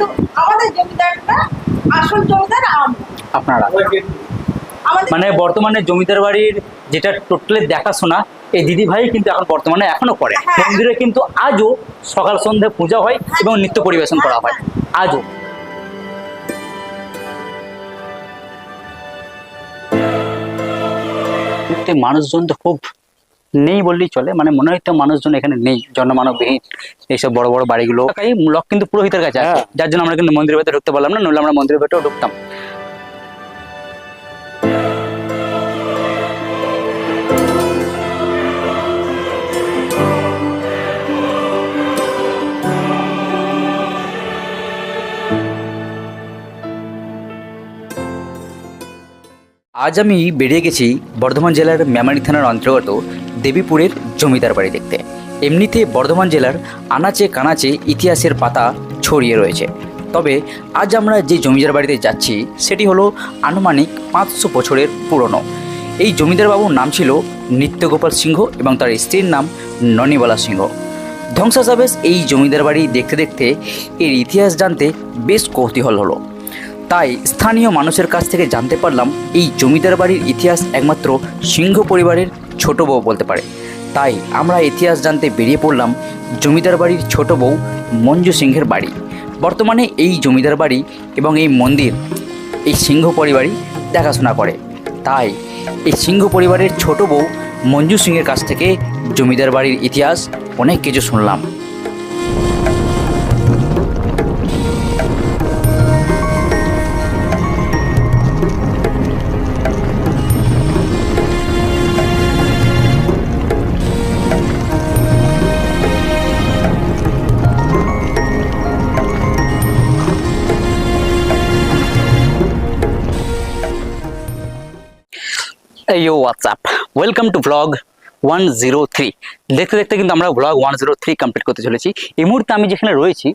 কিন্তু আমাদের জমিদারটা আসল জমিদার আপনারা। মানে বর্তমানে জমিদার বাড়ির যেটা টোটালি দেখাশোনা এই দিদি ভাই কিন্তু এখন বর্তমানে এখনও করে। হ্যাঁ। মন্দিরে কিন্তু আজও সকাল সন্ধ্যে পূজা হয় এবং নৃত্য পরিবেশন করা হয়। আজও। সত্যি মানুষজন তো খুব নেই বললেই চলে। মানে মনে হয় তো মানুষজন এখানে নেই জনমানবহীন এইসব বড় বড় বাড়িগুলো। এই লক কিন্তু পুরোহিতের কাছে আছে হ্যাঁ। যার জন্য আমরা কিন্তু মন্দিরের ভেতরে ঢুকতে পারলাম না নইলে আমরা মন্দিরের ভেতরেও ঢুকতাম। আজ আমি বেরিয়ে গেছি বর্ধমান জেলার মেমারি থানার অন্তর্গত দেবীপুরের জমিদার বাড়ি দেখতে। এমনিতে বর্ধমান জেলার আনাচে কানাচে ইতিহাসের পাতা ছড়িয়ে রয়েছে। তবে আজ আমরা যে জমিদার বাড়িতে যাচ্ছি, সেটি হলো আনুমানিক পাঁচশো বছরের পুরনো। এই জমিদার বাবুর নাম ছিল নিত্যগোপাল সিংহ এবং তার স্ত্রীর নাম ননিবালা সিংহ। ধ্বংসাবশেষ এই জমিদার বাড়ি দেখতে দেখতে এর ইতিহাস জানতে বেশ কৌতূহল হলো। তাই স্থানীয় মানুষের কাছ থেকে জানতে পারলাম, এই জমিদার বাড়ির ইতিহাস একমাত্র সিংহ পরিবারের ছোট বউ বলতে পারে। তাই আমরা ইতিহাস জানতে বেরিয়ে পড়লাম জমিদার বাড়ির ছোট বউ মঞ্জু সিংহের বাড়ি। বর্তমানে এই জমিদার বাড়ি এবং এই মন্দির, এই সিংহ পরিবারই দেখাশোনা করে। তাই এই সিংহ পরিবারের ছোট বউ মঞ্জু সিংহের কাছ থেকে জমিদার বাড়ির ইতিহাস অনেক কিছু শুনলাম। Yo WhatsApp welcome to vlog one zero three দেখতে দেখতে কিন্তু আমরা vlog one zero three complete করতে চলেছি। এই মুহূর্তে আমি যেখানে রয়েছি,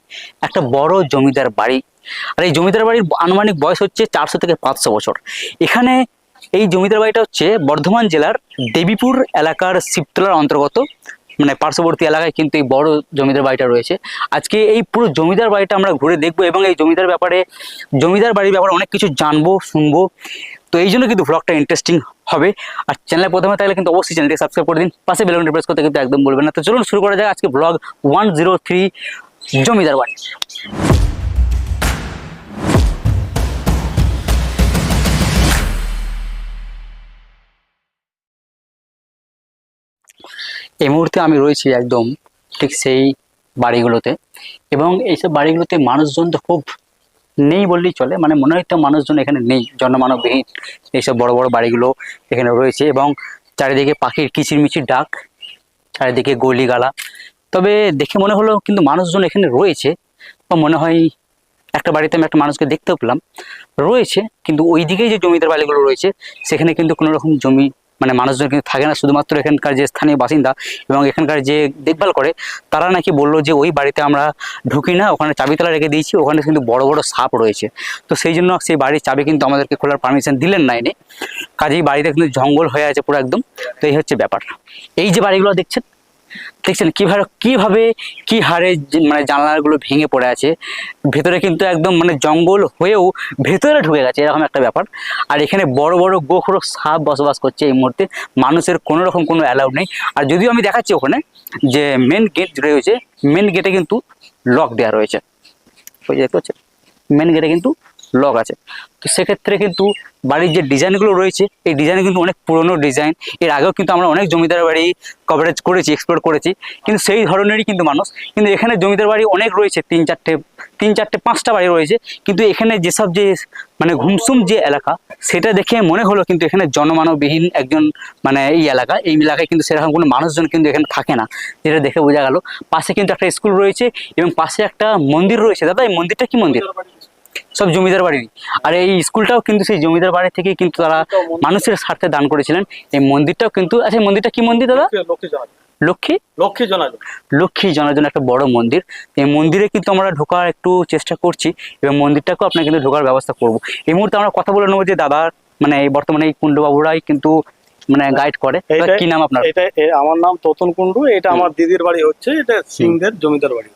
একটা বড় জমিদার বাড়ি। আর এই জমিদার বাড়ির আনুমানিক বয়স হচ্ছে চারশো থেকে পাঁচশো বছর। এখানে এই জমিদার বাড়িটা হচ্ছে বর্ধমান জেলার দেবীপুর এলাকার শিবতলার অন্তর্গত। মানে পার্শ্ববর্তী এলাকায় কিন্তু এই বড় জমিদার বাড়িটা রয়েছে। আজকে এই পুরো জমিদার বাড়িটা আমরা ঘুরে দেখব এবং এই জমিদার ব্যাপারে জমিদার বাড়ির ব্যাপারে অনেক কিছু জানব, শুনব। তো এই জন্য কিন্তু ব্লগটা ইন্টারেস্টিং হবে। আর চ্যানেলে প্রথমে থাকলে কিন্তু অবশ্যই চ্যানেলটি সাবস্ক্রাইব করে দিন। পাশে বেলুনটি প্রেস করতে কিন্তু একদম বলবেন না। তো চলুন শুরু করা যাক আজকে ব্লগ ওয়ান জিরো থ্রি জমিদার বাড়ি। এই মুহূর্তে আমি রয়েছি একদম ঠিক সেই বাড়িগুলোতে। এবং এইসব বাড়িগুলোতে মানুষজন তো খুব নেই বললেই চলে। মানে মনে হয় তো মানুষজন এখানে নেই। জনমানববিহীন এইসব বড় বড় বাড়িগুলো এখানে রয়েছে এবং চারিদিকে পাখির কিচিরমিচির ডাক, চারিদিকে গলিগালা। তবে দেখে মনে হলো কিন্তু মানুষজন এখানে রয়েছে। বা মনে হয় একটা বাড়িতে আমি একটা মানুষকে দেখতেও পেলাম। রয়েছে, কিন্তু ওই দিকেই যে জমিদার বাড়িগুলো রয়েছে, সেখানে কিন্তু কোনো রকম জমি মানে মানুষজন কিন্তু থাকে না, শুধুমাত্র এখানকার যে স্থানীয় বাসিন্দা এবং এখানকার যে দেখভাল করে, তারা নাকি বলল যে ওই বাড়িতে আমরা ঢুকি না, ওখানে চাবিতলা রেখে দিয়েছি, ওখানে কিন্তু বড় বড় সাপ রয়েছে। তো সেই জন্য সেই বাড়ির চাবি কিন্তু আমাদেরকে খোলার পারমিশন দিলেন না এনে। কাজেই বাড়িতে কিন্তু জঙ্গল হয়ে আছে পুরো একদম। তো এই হচ্ছে ব্যাপার। এই যে বাড়িগুলো দেখছেন দেখছেন কীভাবে, কীভাবে, কি হারে মানে জানলাগুলো ভেঙে পড়ে আছে। ভেতরে কিন্তু একদম মানে জঙ্গল হয়েও ভেতরে ঢুকে গেছে, এরকম একটা ব্যাপার। আর এখানে বড় বড় গোখরো সাপ বসবাস করছে এই মুহূর্তে। মানুষের কোনো রকম কোনো অ্যালাউড নেই। আর যদিও আমি দেখাচ্ছি ওখানে যে মেন গেট রয়েছে মেন গেটে কিন্তু লক দেওয়া রয়েছে। ওই দেখতে পাচ্ছেন? মেন গেটে কিন্তু লক আছে। তো সেক্ষেত্রে কিন্তু বাড়ির যে ডিজাইনগুলো রয়েছে, এই ডিজাইন কিন্তু অনেক পুরনো ডিজাইন এর আগেও কিন্তু আমরা অনেক জমিদার বাড়ি কভারেজ করেছি এক্সপ্লোর করেছি। কিন্তু সেই ধরনেরই কিন্তু মানুষ, কিন্তু এখানে জমিদার বাড়ি অনেক রয়েছে, তিন চারটে তিন চারটে, পাঁচটা বাড়ি রয়েছে। কিন্তু এখানে যেসব যে মানে ঘুমসুম যে এলাকা, সেটা দেখে মনে হলো কিন্তু এখানে জনমানববিহীন একজন মানে এই এলাকা, এই এলাকায় কিন্তু সেরকম কোনো মানুষজন কিন্তু এখানে থাকে না। যেটা দেখে বোঝা গেল। পাশে কিন্তু একটা স্কুল রয়েছে এবং পাশে একটা মন্দির রয়েছে। দাদা, এই মন্দিরটা কি মন্দির? সব জমিদার বাড়িরই আর এই স্কুলটাও কিন্তু সেই জমিদার বাড়ি থেকে কিন্তু তারা মানুষের স্বার্থে দান করেছিলেন। এই মন্দিরটাও কিন্তু আচ্ছা এই মন্দিরটা কি মন্দির দাদা? লক্ষ্মী লক্ষ্মী জনাজ লক্ষ্মী? জানার জন্য একটা বড় মন্দির। এই মন্দিরে কিন্তু আমরা ঢোকার একটু চেষ্টা করছি এবং মন্দিরটাকেও আপনার কিন্তু ঢোকার ব্যবস্থা করব। এই মুহূর্তে আমরা কথা বলে নেব যে দাদার মানে এই বর্তমানে এই কুণ্ডবাবুরাই কিন্তু মানে গাইড করে। কি নাম আপনার? এটা আমার নাম তোতন কুন্ডু এটা আমার দিদির বাড়ি হচ্ছে এটা সিংদের জমিদার বাড়ি।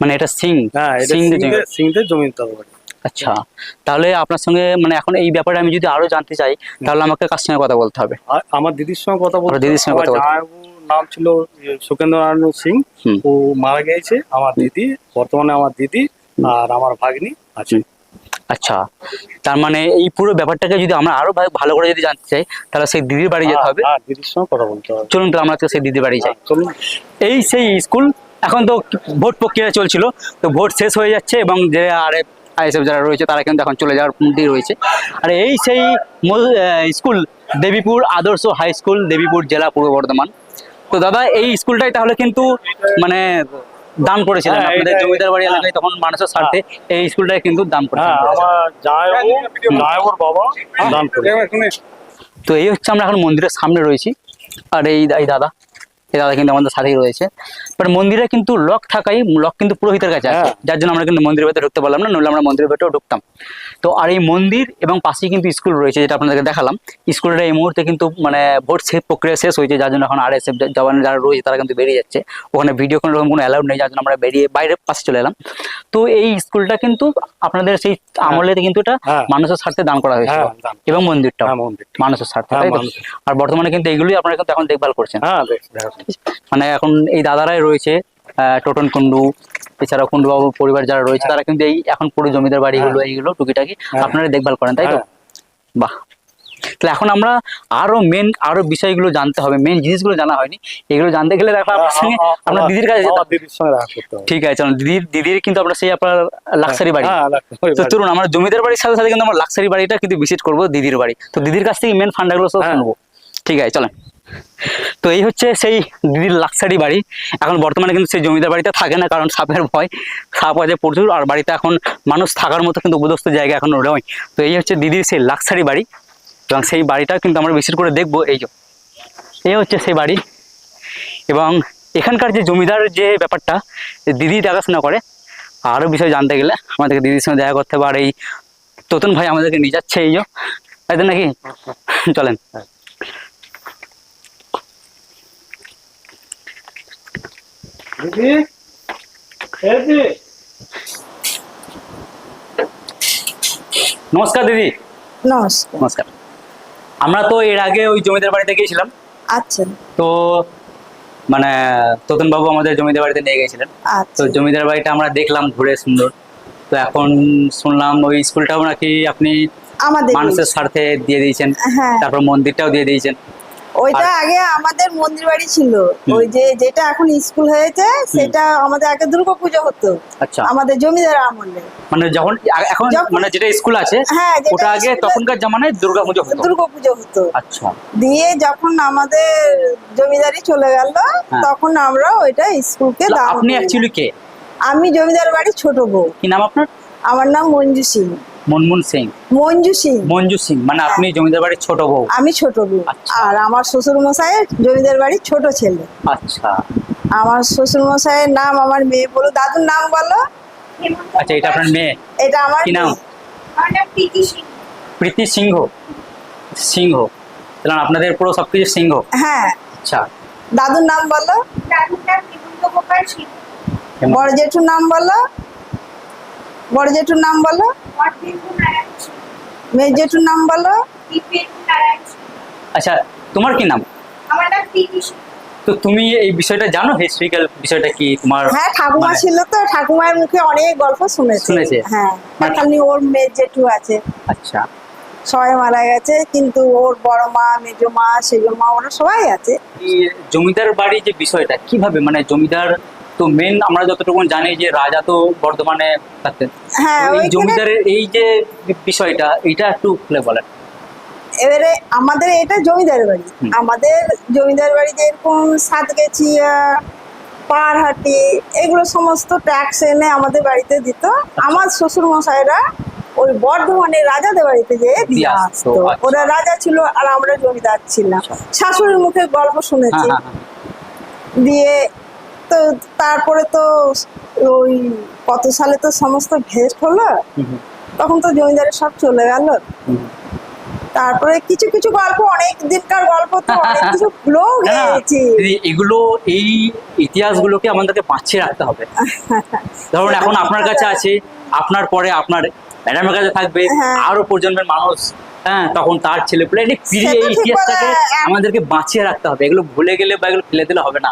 মানে এটা সিং হ্যাঁ সিংদের সিংদের জমি তরবারি আচ্ছা। তাহলে আপনার সঙ্গে মানে এখন এই ব্যাপারে আমি যদি আরও জানতে চাই তাহলে আমাকে কার সঙ্গে কথা বলতে হবে? আমার দিদির সঙ্গে কথা বলতে দিদির সঙ্গে কথা বলতে। নাম ছিল সুকেন্দ্র নারায়ণ সিং। ও মারা গিয়েছে আমার দিদি বর্তমানে আমার দিদি আর আমার ভাগ্নি আছে। আচ্ছা। তার মানে এই পুরো ব্যাপারটাকে যদি আমরা আরও ভালো করে যদি জানতে চাই তাহলে সেই দিদির বাড়ি যেতে হবে। হ্যাঁ দিদির সঙ্গে কথা বলতে হবে। চলুন তো আমরা সেই দিদির বাড়ি যাই। চলুন। এই সেই স্কুল এখন তো ভোট প্রক্রিয়া চলছিল তো ভোট শেষ হয়ে যাচ্ছে এবং যে আরে আইএসএফ যারা রয়েছে তারা কিন্তু এখন চলে যাওয়ার মধ্যেই রয়েছে। আর এই সেই স্কুল দেবীপুর আদর্শ হাই স্কুল দেবীপুর জেলা পূর্ব বর্ধমান। তো দাদা এই স্কুলটাই তাহলে কিন্তু মানে দান করেছিলেন হ্যাঁ, আপনাদের জমিদার বাড়ি হ্যাঁ। এলাকায় তখন মানুষের স্বার্থে এই স্কুলটাই কিন্তু দান হ্যাঁ করেছিলেন। তো এই হচ্ছে আমরা এখন মন্দিরের সামনে রয়েছি। আর এই দাদা দাদা কিন্তু আমাদের সাথেই রয়েছে। বাট মন্দিরে কিন্তু লক থাকাই লক কিন্তু পুরোহিতের কাছে আছে। হ্যাঁ। যার জন্য আমরা কিন্তু মন্দিরের ভেতরে ঢুকতে পারলাম না নইলে আমরা মন্দিরের ভেতরেও ঢুকতাম। তো আর এই মন্দির এবং পাশেই কিন্তু স্কুল রয়েছে যেটা আপনাদেরকে দেখালাম। স্কুলটা এই মুহূর্তে কিন্তু মানে ভোট শেষ প্রক্রিয়া শেষ হয়েছে যার জন্য এখন আর এস এফ জওয়ান যারা রয়েছে তারা কিন্তু বেরিয়ে যাচ্ছে। ওখানে ভিডিও কোনো রকম কোনো অ্যালাউড নেই যার জন্য আমরা বেরিয়ে বাইরে পাশে চলে এলাম। তো এই স্কুলটা কিন্তু আপনাদের সেই আমলেতে কিন্তু এটা হ্যাঁ। মানুষের স্বার্থে দান করা হয়েছিল। হ্যাঁ, এবং মন্দিরটা হ্যাঁ মন্দির মানুষের স্বার্থে হ্যাঁ। আর বর্তমানে কিন্তু এইগুলোই আপনারা কিন্তু এখন দেখভাল করছেন। হ্যাঁ। মানে এখন এই দাদারাই রয়েছে আহ, টোটন কুন্ডু এছাড়া কুন্ডু বাবু পরিবার যারা রয়েছে তারা কিন্তু এই এখন পুরো জমিদার বাড়িগুলো এইগুলো টুকিটাকি হ্যাঁ। আপনারা দেখভাল করেন তাই তো? হ্যাঁ। বাহ। তাহলে এখন আমরা আরও মেন আরও বিষয়গুলো জানতে হবে মেন জিনিসগুলো জানা হয়নি। এগুলো জানতে গেলে দেখো আপনার সঙ্গে আপনার দিদির কাছে আমার ঠিক আছে চলুন দিদির দিদির কিন্তু আপনার সেই আপনার লাক্সারি বাড়ি। হ্যাঁ তো। চলুন আমরা জমিদার বাড়ির সাথে সাথে কিন্তু আমরা লাক্সারি বাড়িটা কিন্তু ভিজিট করব দিদির বাড়ি। তো দিদির কাছ থেকে মেন ফান্ডাগুলো সব হ্যাঁ। শুনব। ঠিক আছে চলেন। তো এই হচ্ছে সেই দিদির লাক্সারি বাড়ি। এখন বর্তমানে কিন্তু সেই জমিদার বাড়িতে থাকে না, কারণ সাপের ভয়। সাপ আছে প্রচুর, আর বাড়িতে এখন মানুষ থাকার মতো কিন্তু উপদস্ত জায়গা এখন নয়। তো এই হচ্ছে দিদির সেই লাক্সারি বাড়ি, এবং সেই বাড়িটা কিন্তু আমরা বিশেষ করে দেখব এই এই হচ্ছে সেই বাড়ি, এবং এখানকার যে জমিদার যে ব্যাপারটা দিদি দেখাশোনা করে। আরও বিষয় জানতে গেলে আমাদেরকে দিদির সঙ্গে দেখা করতে আর এই তোতন ভাই আমাদেরকে নিয়ে যাচ্ছে, এই তাই নাকি? চলেন। দিদি? দিদি? নমস্কার দিদি। নমস্কার। নমস্কার। আমরা তো এর আগে ওই জমিদার বাড়িতে গিয়েছিলাম। আচ্ছা। তো মানে তোতন বাবু আমাদের জমিদার বাড়িতে নিয়ে গেছিলেন তো আচ্ছা জমিদার বাড়িটা আমরা দেখলাম ঘুরে সুন্দর। তো এখন শুনলাম ওই স্কুলটাও নাকি আপনি আমাদের মানুষের স্বার্থে দিয়ে দিয়েছেন। হ্যাঁ। তারপর মন্দিরটাও দিয়ে দিয়েছেন। ওইটা আগে আমাদের মন্দির বাড়ি ছিল। ওই যে যেটা এখন স্কুল হয়েছে সেটা আমাদের আগে দুর্গা পুজো হতো। আচ্ছা। আমাদের জমিদার আমলে। মানে যখন এখন মানে যেটা স্কুল আছে হ্যাঁ ওটা আগে তখনকার জামানায় দুর্গা পুজো হতো। দুর্গা পুজো হতো। আচ্ছা। দিয়ে যখন আমাদের জমিদারি চলে গেল তখন আমরা ওইটা স্কুলকে আপনি অ্যাকচুয়ালি কে? আমি জমিদার বাড়ি ছোট বউ। কি নাম আপনার? আমার নাম মঞ্জু সিং। মনমোহন সিং। মঞ্জু সিং। মঞ্জু সিং মানে আপনি জমিদার বাড়ির ছোট বউ। আমি ছোট বউ। আচ্ছা। আর আমার শ্বশুর মশাইয়ের জমিদার বাড়ির ছোট ছেলে। আচ্ছা। আমার শ্বশুর মশাইয়ের নাম আমার মেয়ে বলো। দাদুর নাম বলো। আচ্ছা এটা আপনার মেয়ে? এটা আমার কি নাম? প্রীতি সিংহ। সিংহ? তাহলে আপনাদের পুরো সবকিছু সিংহ? হ্যাঁ। আচ্ছা। দাদুর নাম বলো। দাদুর নাম গোপাল বড় জেঠুর নাম বলো। বড় জেঠুর নাম বলো। মেয়ে জেঠুর নাম বলো। আচ্ছা তোমার কি নাম? আমার নাম তো তুমি এই বিষয়টা জানো? হিস্ট্রিক্যাল বিষয়টা কি তোমার? হ্যাঁ ঠাকুমা মানে- ছিল তো ঠাকুমার মুখে অনেক গল্প শুনেছে। শুনেছে? হ্যাঁ মানে- খালি ওর মেয়ে জেঠু আছে। আচ্ছা। সবাই মারা গেছে কিন্তু ওর বড় মা মেজো মা সেজো মা ওরা সবাই আছে। জমিদার বাড়ি যে বিষয়টা কীভাবে? মানে জমিদার তো মেন আমরা যতটুকু জানি যে রাজা তো বর্ধমানে থাকতেন। হ্যাঁ এই জমিদারের এই যে বিষয়টা এটা একটু খুলে বলেন। এবারে আমাদের এটা জমিদার বাড়ি। আমাদের জমিদার বাড়ি যেরকম সাতগেছিয়া পাহাড়হাটি এগুলো সমস্ত ট্যাক্স এনে আমাদের বাড়িতে দিত। আমার শ্বশুর মশাইরা ওই বর্ধমানে রাজাদের বাড়িতে যেয়ে দিয়ে আসতো, আচ্ছা। ওরা রাজা ছিল আর আমরা জমিদার ছিলাম। আচ্ছা। শাশুড়ির মুখে গল্প শুনেছি। হ্যাঁ হ্যাঁ। দিয়ে তো তারপরে তো ওই কত সালে তো সমস্ত ভেস্ট হলো তখন তো জমিদারের সব চলে গেল। তারপরে কিছু কিছু গল্প অনেক দিনকার গল্প তো অনেক কিছু ভুলেও গেছি এগুলো এই ইতিহাসগুলোকে আমাদেরকে বাঁচিয়ে রাখতে হবে। ধরুন এখন আপনার কাছে আছে আপনার পরে আপনার ম্যাডামের কাছে থাকবে হ্যাঁ। আরও প্রজন্মের মানুষ হ্যাঁ তখন তার ছেলে পেলে ফিরিয়ে এই ইতিহাসটাকে আমাদেরকে বাঁচিয়ে রাখতে হবে। এগুলো ভুলে গেলে বা এগুলো ফেলে দিলে হবে না।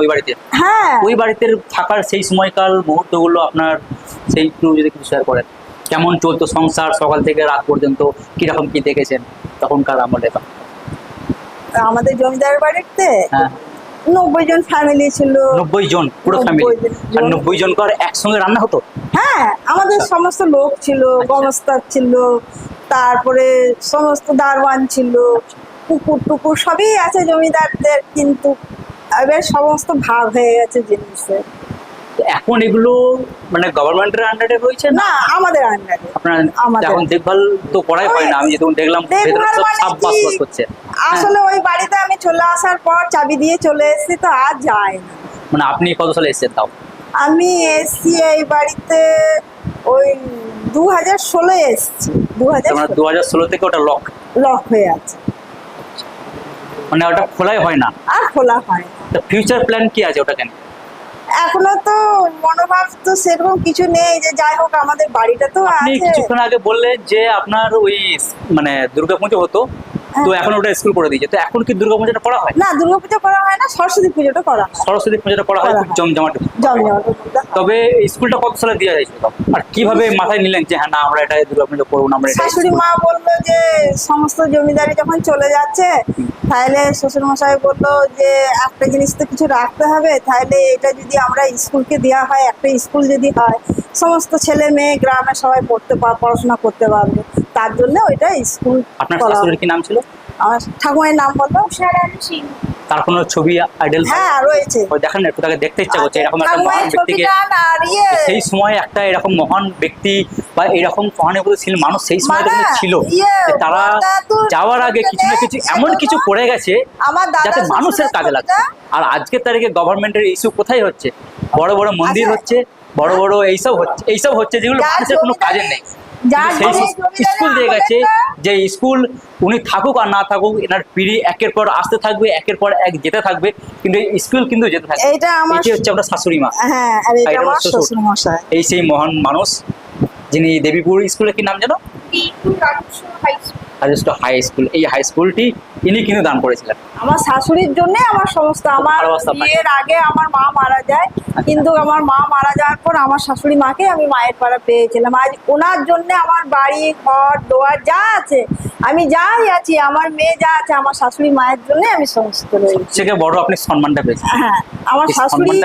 ওই বাড়িতে? হ্যাঁ। ওই বাড়িতে থাকার সেই সময়কার মুহূর্তগুলো আপনার সেই যদি কিছু শেয়ার করেন। কেমন চলতো সংসার সকাল থেকে রাত পর্যন্ত? কীরকম কি দেখেছেন তখনকার আমলে? আমাদের জমিদার বাড়িতে হ্যাঁ। নব্বই জন ফ্যামিলি ছিল। নব্বই জন পুরো ফ্যামিলি। আর নব্বই জন কর একসঙ্গে রান্না হতো? হ্যাঁ আমাদের আচ্ছা। সমস্ত লোক ছিল গমস্তার ছিল তারপরে সমস্ত দারওয়ান ছিল কুকুর টুকুর সবই আছে জমিদারদের কিন্তু এবার সমস্ত ভাগ হয়ে গেছে জিনিসের তো এখন এগুলো মানে গভর্নমেন্টের আন্ডারে না? আমাদের আন্ডারে আপনার আমাদের। এখন দেখভাল তো করাই হয় না। আমি যেরকম দেখলাম সব মানে বাস বাস করছে। আসলে ওই বাড়িতে আমি চলে আসার পর চাবি দিয়ে চলে এসেছি তো আর যাই না। মানে আপনি কত সালে এসেছেন তাও? আমি এসছি এই বাড়িতে ওই দু হাজার ষোলো এসছি। দু হাজার মানে দু হাজার ষোলো থেকে ওটা লক লক হয়ে আছে। মানে ওটা খোলাই হয় না? আর খোলা হয় না। তো ফিউচার প্ল্যান কি আছে ওটা কেন এখনও তো মনোভাব তো সেরকম কিছু নেই যে যাই হোক আমাদের বাড়িটা তো আছে। কিছুক্ষণ আগে বললেন যে আপনার ওই মানে দুর্গাপুজো হতো তো এখন ওটা স্কুল করে দিয়েছে। তো এখন কি দুর্গাপুজোটা করা হয়? না দুর্গাপূজা করা হয় না সরস্বতী পুজোটা করা হয়। সরস্বতী পুজোটা করা হয় খুব জমজমাট। জমজমাট তবে স্কুলটা কত সালে দেওয়া হয়েছিল? আর কীভাবে মাথায় নিলেন যে হ্যাঁ না আমরা এটা দুর্গাপুজো করব না আমরা এটা শাশুড়ি মা বলল যে সমস্ত জমিদারি যখন চলে যাচ্ছে তাহলে শ্বশুর মশাই বলল যে একটা জিনিস তো কিছু রাখতে হবে তাহলে এটা যদি আমরা স্কুলকে দেওয়া হয় একটা স্কুল যদি হয় সমস্ত ছেলে মেয়ে গ্রামে সবাই পড়তে পার পড়াশোনা করতে পারবে। তার জন্য ওইটা স্কুল আপনার শাশুড়ির কি নাম ছিল? আমার ঠাকুমার নাম বলল উষারানী সিং। তার কোনো ছবি আইডল হ্যাঁ রয়েছে। ওই দেখেন একটু তাকে দেখতে ইচ্ছা করছে এরকম একটা মহান ব্যক্তিকে। সেই সময় একটা এরকম মহান ব্যক্তি বা এরকম সহানুভূতি ছিল মানুষ সেই সময় ছিল। ইয়ে, তারা যাওয়ার আগে কিছু না কিছু এমন কিছু করে গেছে আমার দাদা যাতে মানুষের কাজে লাগছে আর আজকের তারিখে গভর্নমেন্টের ইস্যু কোথায় হচ্ছে? বড় বড় মন্দির আচ্ছা। হচ্ছে বড় বড় এইসব হচ্ছে এইসব হচ্ছে যেগুলো মানুষের কোনো কাজের নেই। স্কুল দিয়ে গেছে যে স্কুল উনি থাকুক আর না থাকুক এনার পিড়ি একের পর আসতে থাকবে একের পর এক যেতে থাকবে কিন্তু স্কুল কিন্তু যেতে থাকবে। এটা আমার হচ্ছে আমরা শাশুড়ি মা। হ্যাঁ আর এটা এটা আমার আমার শ্বশুর। শ্বশুর মশাই এই সেই মহান মানুষ যিনি দেবীপুর স্কুলে কি নাম জানো হাই স্কুল। High school. এই হাই স্কুলটি ইনি কিন্তু দান করেছিলেন। আমার শাশুড়ির জন্য আমার সমস্ত আমার বিয়ের আগে আমার মা মারা যায়। কিন্তু আমার মা মারা যাওয়ার পর আমার শাশুড়ি মাকে আমি মায়ের পাড়া পেয়েছিলাম। আজ ওনার জন্য আমার বাড়ি ঘর দোয়ার যা আছে আমি যাই আছি আমার মেয়ে যা আছে আমার শাশুড়ি মায়ের জন্য আমি সমস্ত থেকে বড় আপনি সম্মানটা পেয়েছেন। হ্যাঁ আমার শাশুড়ি।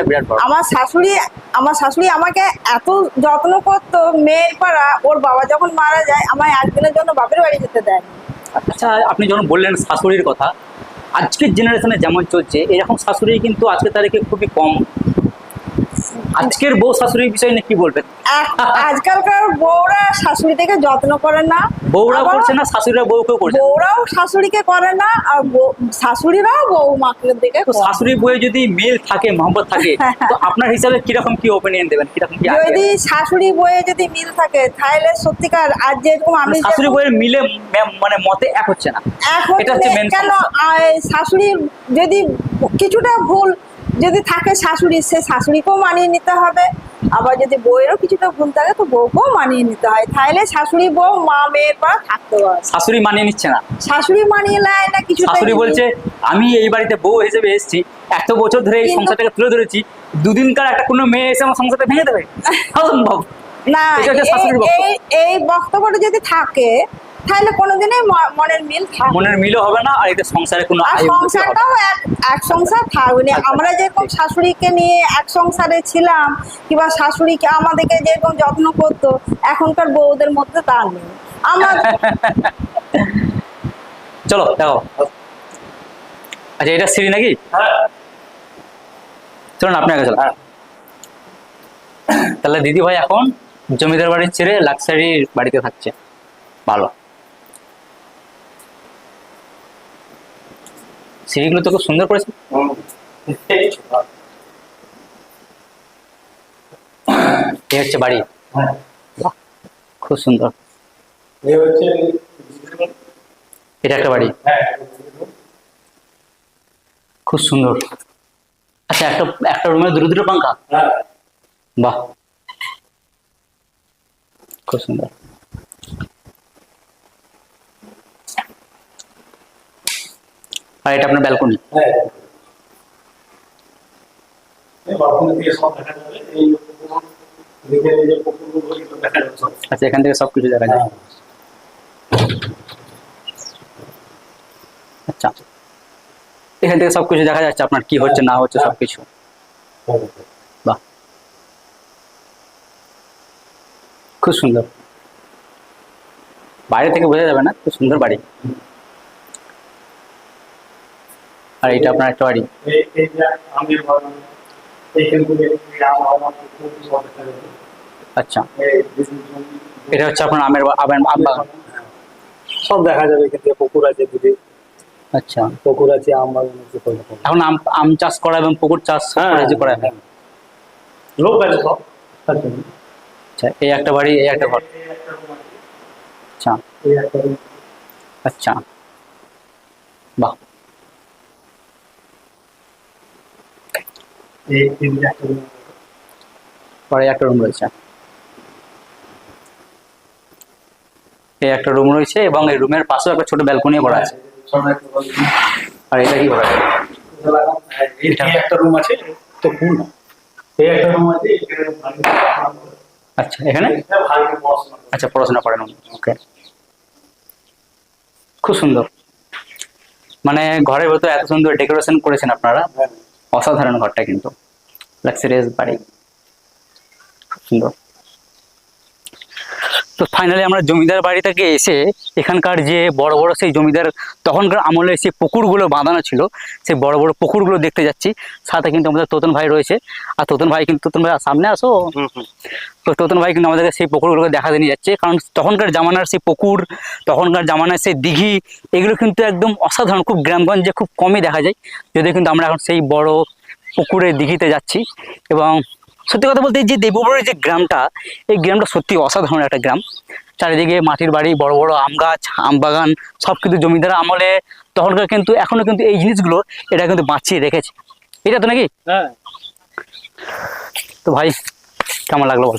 আমার শাশুড়ি আমার শাশুড়ি আমাকে এত যত্ন করতো মেয়ের পাড়া ওর বাবা যখন মারা যায় আমায় একদিনের জন্য বাপের বাড়ি যেতে দেয় আচ্ছা আপনি যখন বললেন শাশুড়ির কথা, আজকের জেনারেশনে যেমন চলছে, এরকম শাশুড়ি কিন্তু আজকের তারিখে খুবই কম। আজকের বউ শাশুড়ির বিষয় নিয়ে কি বলবেন আজকালকার বউরা শাশুড়ি থেকে যত্ন করে না। বউরা করছে না শাশুড়িরা বউকেও করছে। বউরাও শাশুড়িকে করে না আর শাশুড়িরাও বউ মাকে দিকে শাশুড়ি বউয়ে যদি মিল থাকে মহব্বত থাকে তো আপনার হিসাবে কীরকম কি ওপিনিয়ন দেবেন? কীরকম কি যদি শাশুড়ি বইয়ে যদি মিল থাকে তাহলে সত্যিকার আর যেরকম আমি মানে শাশুড়ি বউয়ের মিলে মানে মতে এক হচ্ছে না। এটা হচ্ছে main কেন। আহ, যদি কিছুটা ভুল যদি থাকে শাশুড়ি সে শাশুড়িকেও মানিয়ে নিতে হবে। আবার যদি বউয়েরও কিছুটা ভুল থাকে তো বউকেও মানিয়ে নিতে হয়। তাহলে শাশুড়ি বউ মা মেয়ের পর থাকতে পারে শাশুড়ি মানিয়ে নিচ্ছে না। শাশুড়ি মানিয়ে নেয় না কিছুটা শাশুড়ি। বলছে আমি এই বাড়িতে বউ হিসেবে এসেছি এত বছর ধরে এই সংসারটাকে তুলে ধরেছি দুদিনকার একটা কোনো মেয়ে এসে আমার সংসারটা ভেঙে দেবে? অসম্ভব। না এই বক্তব্যটা যদি থাকে তাহলে কোনোদিনই ম- মনের মিল থাকে মনের মিলও হবে না আর এটা সংসারে কোনো। সংসারটাও এক সংসার থাকবে আচ্ছা, আমরা যেরকম শাশুড়িকে নিয়ে এক সংসারে ছিলাম কিংবা শাশুড়িকে আমাদেরকে যেরকম যত্ন করতো এখনকার বউদের মধ্যে তা নেই। আমরা চলো দেখো। আচ্ছা এটা সিঁড়ি নাকি? চলুন আপনি আগে চলো। তাহলে দিদি ভাই এখন জমিদার বাড়ির ছেড়ে লাক্সারির বাড়িতে থাকছে। ভালো। সিঁড়িগুলো তো খুব সুন্দর করেছে। হচ্ছে বাড়ি। খুব সুন্দর। এটা একটা বাড়ি। খুব সুন্দর। আচ্ছা একটা একটা রুমে দুটো দুটো পাঙ্খা? বাহ। খুব সুন্দর আর এটা আপনার ব্যালকনি হ্যাঁ এই balcony থেকে সব দেখা যাবে এই পুকুর, এদিকে এই যে পুকুরগুলো এগুলো দেখা যাবে সব। আচ্ছা এখান থেকে সবকিছু দেখা যায় হ্যাঁ। আচ্ছা এখান থেকে সবকিছু দেখা যাচ্ছে আপনার কি হচ্ছে না হচ্ছে সবকিছু বাহ খুব সুন্দর বাইরে থেকে বোঝা যাবে না খুব সুন্দর বাড়ি আর এটা আপনার একটা বাড়ি। আচ্ছা। এটা হচ্ছে আপনার আমের আমের আম বাগান। সব দেখা যাবে এখান থেকে পুকুর আছে দিদি আচ্ছা। পুকুর আছে আম বাগান আছে এখন আম আম চাষ করা এবং পুকুর চাষ হ্যাঁ, করা হয়। লোক আছে সব। আচ্ছা। এই একটা বাড়ি এই একটা ঘর। আচ্ছা। আচ্ছা। বাহ এই এই যে একটা room আছে। পরে একটা রুম রয়েছে। এই একটা রুম রয়েছে এবং এই রুমের পাশেও একটা ছোট ব্যালকনি করা আছে। আর এটা কি একটা রুম আছে তো এই একটা রুম আছে আচ্ছা এখানে। আচ্ছা পড়াশোনা করেন ওকে। খুব সুন্দর। মানে ঘরের ভেতর এত সুন্দর ডেকোরেশন করেছেন আপনারা। হ্যাঁ। অসাধারণ ঘরটা কিন্তু। লাক্সারিয়াস বাড়ি। সুন্দর। তো ফাইনালি আমরা জমিদার বাড়ি থেকে এসে এখানকার যে বড় বড় সেই জমিদার তখনকার আমলে সেই পুকুরগুলো বাঁধানো ছিল সেই বড় বড় পুকুরগুলো দেখতে যাচ্ছি। সাথে কিন্তু আমাদের তোতন ভাই রয়েছে। আর তোতন ভাই কিন্তু তোতন ভাই সামনে আসো। তো তোতন ভাই কিন্তু আমাদেরকে সেই পুকুরগুলোকে দেখাতে নিয়ে যাচ্ছে। কারণ তখনকার জামানার সেই পুকুর তখনকার জামানার সেই দিঘি এগুলো কিন্তু একদম অসাধারণ খুব গ্রামগঞ্জে খুব কমই দেখা যায়। যদিও কিন্তু আমরা এখন সেই বড় পুকুরের দিঘিতে যাচ্ছি এবং সত্যি কথা বলতে যে দেবপুরের যে গ্রামটা এই গ্রামটা সত্যি অসাধারণ একটা গ্রাম। চারিদিকে মাটির বাড়ি বড় বড় আম গাছ আম বাগান সব কিন্তু জমিদার আমলে। তখনকার কিন্তু এখনও কিন্তু এই জিনিসগুলো এটা কিন্তু বাঁচিয়ে রেখেছে। এটা তো নাকি? হ্যাঁ। তো ভাই কেমন লাগল বল?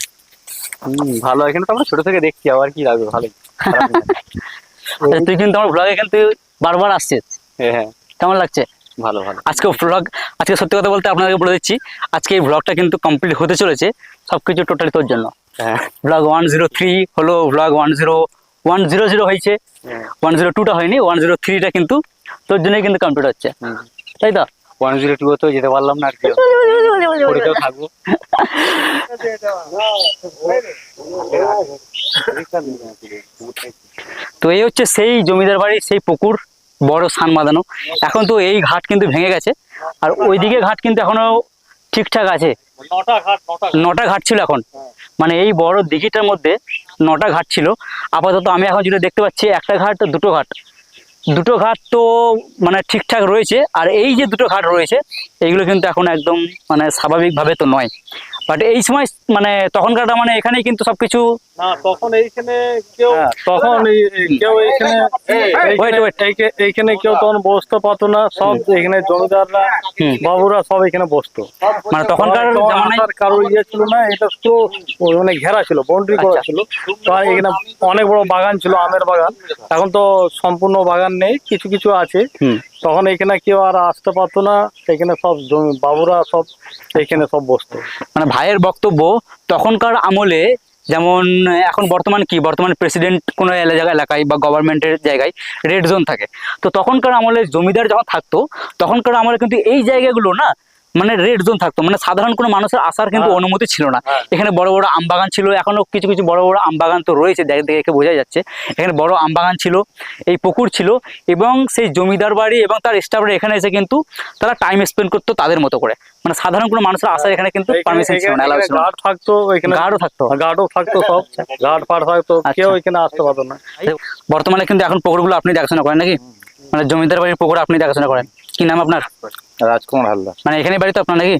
ভালো। এখানে তো আমরা ছোট থেকে দেখছি আবার কি লাগবে? ভালোই। তুই কিন্তু আমার ব্লগে কিন্তু বারবার আসছিস। হ্যাঁ হ্যাঁ। কেমন লাগছে? ভালো ভালো। আজকে ব্লগ আজকে সত্যি কথা বলতে আপনাদেরকে বলে দিচ্ছি আজকে এই ব্লগটা কিন্তু কমপ্লিট হতে চলেছে সব কিছু টোটালি তোর জন্য। ব্লগ ওয়ান জিরো থ্রি হলো vlog one zero one zero zero হয়েছে ওয়ান জিরো টুটা হয়নি ওয়ান জিরো থ্রিটা কিন্তু তোর জন্যই কিন্তু কমপ্লিট হচ্ছে। তাই তো? ওয়ান জিরো টু তো যেতে পারলাম না আর কি। থাকব। তো এই হচ্ছে সেই জমিদার বাড়ি সেই পুকুর বড় সান বাঁধানো। এখন তো এই ঘাট কিন্তু ভেঙে গেছে। আর ওইদিকে ঘাট কিন্তু এখনও ঠিকঠাক আছে। নটা ঘাট ছিল এখন। মানে এই বড় দিঘিটার মধ্যে নটা ঘাট ছিল। আপাতত আমি এখন যেটা দেখতে পাচ্ছি একটা ঘাট দুটো ঘাট। দুটো ঘাট তো মানে ঠিকঠাক রয়েছে। আর এই যে দুটো ঘাট রয়েছে এইগুলো কিন্তু এখন একদম মানে স্বাভাবিকভাবে তো নয়। বাট এই সময় মানে তখনকারটা মানে এখানেই কিন্তু সবকিছু না তখন এইখানে কেউ হ্যাঁ, তখন এই- এই কেউ এইখানে এইখানে- Wait, wait. এইখানে কেউ তখন বসতে পারতো না। সব এখানে জমিদাররা। বাবুরা সব এখানে বসতো। মানে তখনকার জামানায় কারও ইয়ে ছিল না এটা তো মানে ঘেরা ছিল বাউন্ডারি করা আচ্ছা। ছিল। তো এখানে অনেক বড় বাগান ছিল আমের বাগান। এখন তো সম্পূর্ণ বাগান নেই কিছু কিছু আছে। তখন এখানে কেউ আর আসতে পারতো না, এখানে সব জমি, বাবুরা সব এখানে সব বসতো। মানে ভাইয়ের বক্তব্য, তখনকার আমলে যেমন এখন বর্তমান কি, বর্তমান প্রেসিডেন্ট কোনো এলাকা এলাকায় বা গভর্নমেন্টের জায়গায় রেড জোন থাকে। তো তখনকার আমলে জমিদার যখন থাকতো, তখনকার আমলে কিন্তু এই জায়গাগুলো না মানে রেড জোন থাকতো। মানে সাধারণ কোনো মানুষের আসার কিন্তু হ্যাঁ। অনুমতি ছিল না। হ্যাঁ। এখানে বড় বড় আম বাগান ছিল এখনও কিছু কিছু বড় বড় আম বাগান তো রয়েছে দেখে দেখে বোঝা যাচ্ছে। এখানে বড় আম বাগান ছিল এই পুকুর ছিল এবং সেই জমিদার বাড়ি এবং তার স্টাফরা এখানে এসে কিন্তু তারা টাইম স্পেন্ড করতো তাদের মতো করে। মানে সাধারণ কোনো মানুষের আসার এখানে কিন্তু পারমিশন ছিল না ছিল গার্ড থাকতো এখানে গার্ডও থাকতো। গার্ডও থাকতো সব। গার্ড ফার্ড থাকতো কেউ এখানে আসতে পারতো না। বর্তমানে কিন্তু এখন পুকুরগুলো আপনি দেখাশোনা করেন নাকি? মানে জমিদার বাড়ির পুকুর আপনি দেখাশোনা করেন? কি নাম আপনার? রাজকুমার হালদার। মানে এখানে বাড়ি তো আপনার নাকি?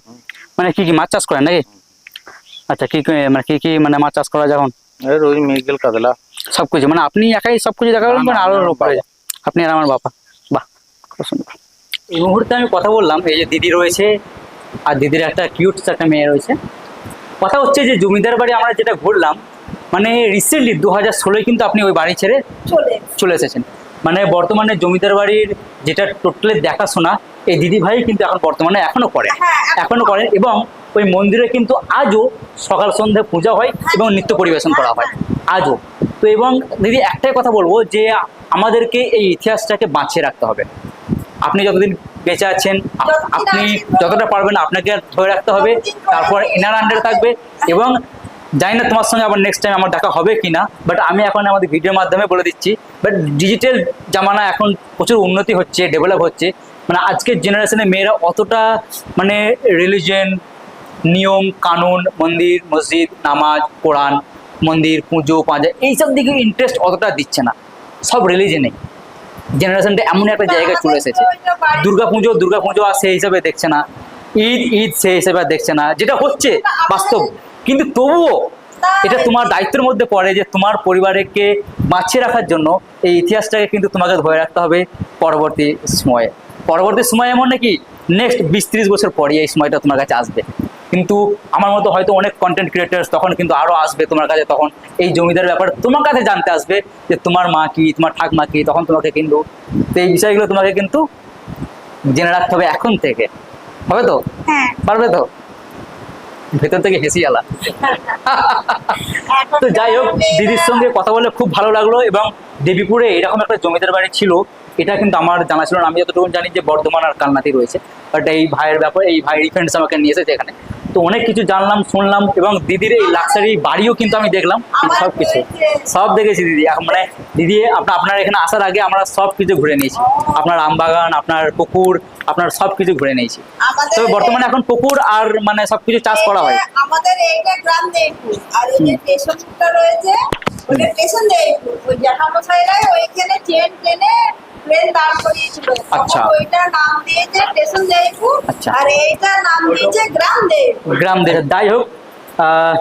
মানে কি কি মাছ চাষ করেন নাকি? আচ্ছা কি কি- মানে কি কি মানে মাছ চাষ করা যখন এই রোজ মৃগেল কাতলা। সবকিছু মানে আপনি একাই সবকিছু দেখা না, মানে আরও। আপনি আর আমার বাবা। বাহ সুন্দর। এই মুহূর্তে আমি কথা বললাম এই যে দিদি রয়েছে আর দিদির একটা কিউট একটা মেয়ে রয়েছে। কথা হচ্ছে যে জমিদার বাড়ি আমরা যেটা ঘুরলাম মানে রিসেন্টলি দু হাজার ষোলোয় কিন্তু আপনি ওই বাড়ি ছেড়ে চলে চলে এসেছেন। মানে বর্তমানে জমিদার বাড়ির যেটা টোটালি দেখাশোনা এই দিদি ভাই কিন্তু এখন বর্তমানে এখনও করে হ্যাঁ, এখন করেন এবং ওই মন্দিরে কিন্তু আজও সকাল সন্ধ্যে পূজা হয় এবং নৃত্য পরিবেশন করা হয় আজও। তো এবং দিদি একটাই কথা বলব যে আমাদেরকে এই ইতিহাসটাকে বাঁচিয়ে রাখতে হবে। আপনি যতদিন বেঁচে আছেন আপনি যতটা পারবেন আপনাকে ধরে রাখতে হবে তারপর এনার আন্ডারে থাকবে এবং জানি না তোমার সঙ্গে আবার নেক্সট টাইম আমার দেখা হবে কি না বাট আমি এখন আমাদের ভিডিওর মাধ্যমে বলে দিচ্ছি বাট ডিজিটাল জামানা এখন প্রচুর উন্নতি হচ্ছে ডেভেলপ হচ্ছে। মানে আজকের জেনারেশনের মেয়েরা অতটা মানে রিলিজিয়ন নিয়ম কানুন মন্দির মসজিদ নামাজ কোরআন মন্দির পুজো পাঁজা এইসব দিকে ইন্টারেস্ট অতটা দিচ্ছে না। সব রিলিজনে জেনারেশনটা এমন একটা জায়গায় চলে এসেছে। দুর্গা পুজো দুর্গা পুজো আর সেই হিসাবে দেখছে না। ঈদ ঈদ সেই হিসাবে আর দেখছে না। যেটা হচ্ছে বাস্তব। কিন্তু তবুও এটা তোমার দায়িত্বের মধ্যে পড়ে যে তোমার পরিবারকে বাঁচিয়ে রাখার জন্য এই ইতিহাসটাকে কিন্তু তোমাকে ধরে রাখতে হবে পরবর্তী সময়ে। পরবর্তী সময় এমন নাকি নেক্সট বিশ ত্রিশ বছর পরে এই সময়টা তোমার কাছে আসবে। কিন্তু আমার মতো হয়তো অনেক কন্টেন্ট ক্রিয়েটার্স তখন কিন্তু আরও আসবে তোমার কাছে তখন এই জমিদার ব্যাপারে তোমার কাছে জানতে আসবে যে তোমার মা কি তোমার ঠাকমা কি তখন তোমাকে কিন্তু তো এই বিষয়গুলো তোমাকে কিন্তু জেনে রাখতে হবে এখন থেকে। হবে তো? হ্যাঁ। পারবে তো? ভেতর থেকে হেসি আলা তো যাই হোক, দিদির সঙ্গে কথা বলে খুব ভালো লাগল এবং দেবীপুরে এরকম একটা জমিদার বাড়ি ছিল এটা কিন্তু আমার জানা ছিল না। আমি যতটুকু জানি যে বর্ধমান আর কালনাতি রয়েছে। বাট এই ভাইয়ের ব্যাপার এই ভাই ফ্রেন্ডস আমাকে নিয়ে এসেছে এখানে। তো অনেক কিছু জানলাম শুনলাম এবং দিদির এই লাক্সারি বাড়িও কিন্তু আমি দেখলাম। সব কিছু। সব দেখেছি দিদি। এখন মানে দিদি আপনার আপনার এখানে আসার আগে আমরা সব কিছু ঘুরে নিয়েছি। আপনার আমবাগান আপনার পুকুর আপনার সব কিছু ঘুরে নিয়েছি। তবে বর্তমানে এখন পুকুর আর মানে সবকিছু চাষ করা হয়। আমাদের এইটা গ্রাম আর এই যে স্টেশনটা রয়েছে ওটা স্টেশন দেয়পুর ওই জ্যাঠামশাইরাই ওইখানে ট্রেন ট্রেনে ট্রেন দাঁড় করিয়েছিল আচ্ছা। ওইটা নাম দিয়েছে স্টেশন দেয়পুর আচ্ছা। আর এইটা নাম দিয়েছে গ্রাম দেয়পুর গ্রাম দেশের যাই হোক আহ,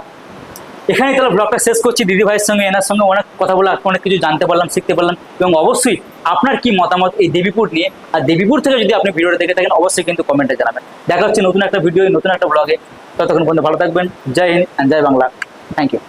এখানেই তাহলে ব্লগটা শেষ করছি। দিদি ভাইয়ের সঙ্গে এনার সঙ্গে অনেক কথা বলে অনেক কিছু জানতে পারলাম শিখতে পারলাম এবং অবশ্যই আপনার কি মতামত এই দেবীপুর নিয়ে? আর দেবীপুর থেকে যদি আপনি ভিডিওটা দেখে থাকেন অবশ্যই কিন্তু কমেন্টে জানাবেন। দেখা হচ্ছে নতুন একটা ভিডিও নতুন একটা ব্লগে ততক্ষণ পর্যন্ত ভালো থাকবেন। জয় হিন্দ জয় বাংলা। Thank you